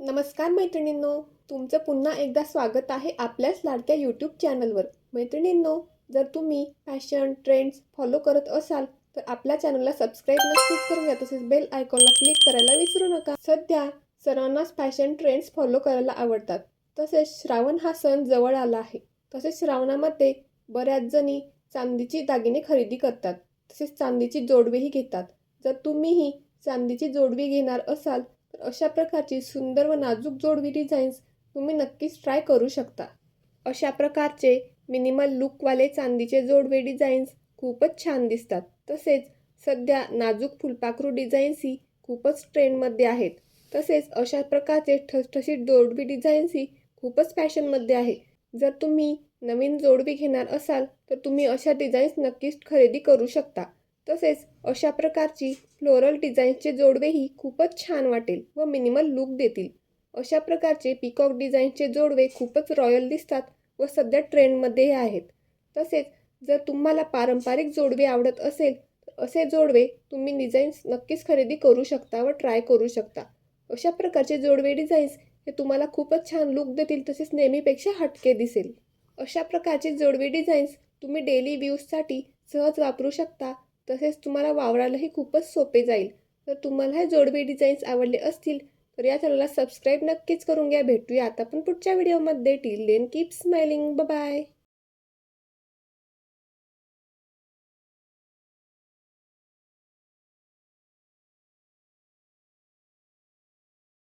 नमस्कार मैत्रिणींनो तुमचं पुन्हा एकदा स्वागत आहे आपल्याच लाडक्या यूट्यूब चॅनलवर मैत्रिणींनो जर तुम्ही फॅशन ट्रेंड्स फॉलो करत असाल तर आपल्या चॅनलला सबस्क्राईब नक्कीच करून घ्या तसेच बेल आयकॉनला क्लिक करायला विसरू नका. सध्या सर्वांनाच फॅशन ट्रेंड्स फॉलो करायला आवडतात. तसेच श्रावण हा सण जवळ आला आहे. तसेच श्रावणामध्ये बऱ्याच जणी चांदीची दागिने खरेदी करतात. तसेच चांदीची जोडवीही घेतात. जर तुम्हीही चांदीची जोडवी घेणार असाल तर अशा प्रकारची सुंदर व नाजूक जोडवी डिझाईन्स तुम्ही नक्कीच ट्राय करू शकता. अशा प्रकारचे मिनिमल लुकवाले चांदीचे जोडवे डिझाईन्स खूपच छान दिसतात. तसेच सध्या नाजूक फुलपाखरू डिझाईन्सही खूपच ट्रेंडमध्ये आहेत. तसेच अशा प्रकारचे ठसठशीत जोडवी डिझाईन्सही खूपच फॅशनमध्ये आहे. जर तुम्ही नवीन जोडवी घेणार असाल तर तुम्ही अशा डिझाईन्स नक्कीच खरेदी करू शकता. तसेच अशा प्रकारची फ्लोरल डिझाईन्सचे जोडवेही खूपच छान वाटेल व मिनिमल लुक देतील. अशा प्रकारचे पिकॉक डिझाईनचे जोडवे खूपच रॉयल दिसतात व सध्या ट्रेंडमध्येही आहेत. तसेच जर तुम्हाला पारंपरिक जोडवे आवडत असेल तर असे जोडवे तुम्ही डिझाईन्स नक्कीच खरेदी करू शकता व ट्राय करू शकता. अशा प्रकारचे जोडवे डिझाईन्स हे तुम्हाला खूपच छान लुक देतील तसेच नेहमीपेक्षा हटके दिसेल. अशा प्रकारचे जोडवे डिझाईन्स तुम्ही डेली व्यूजसाठी सहज वापरू शकता तसेच तुम्हाला वावरायलाही खूपच सोपे जाईल. जर तुम्हाला हे जोडवे डिझाईन्स आवडले असतील तर या चॅनलला सबस्क्राईब नक्कीच करून घ्या. भेटूया आता पण पुढच्या व्हिडिओमध्ये. Till then keep smiling. Bye.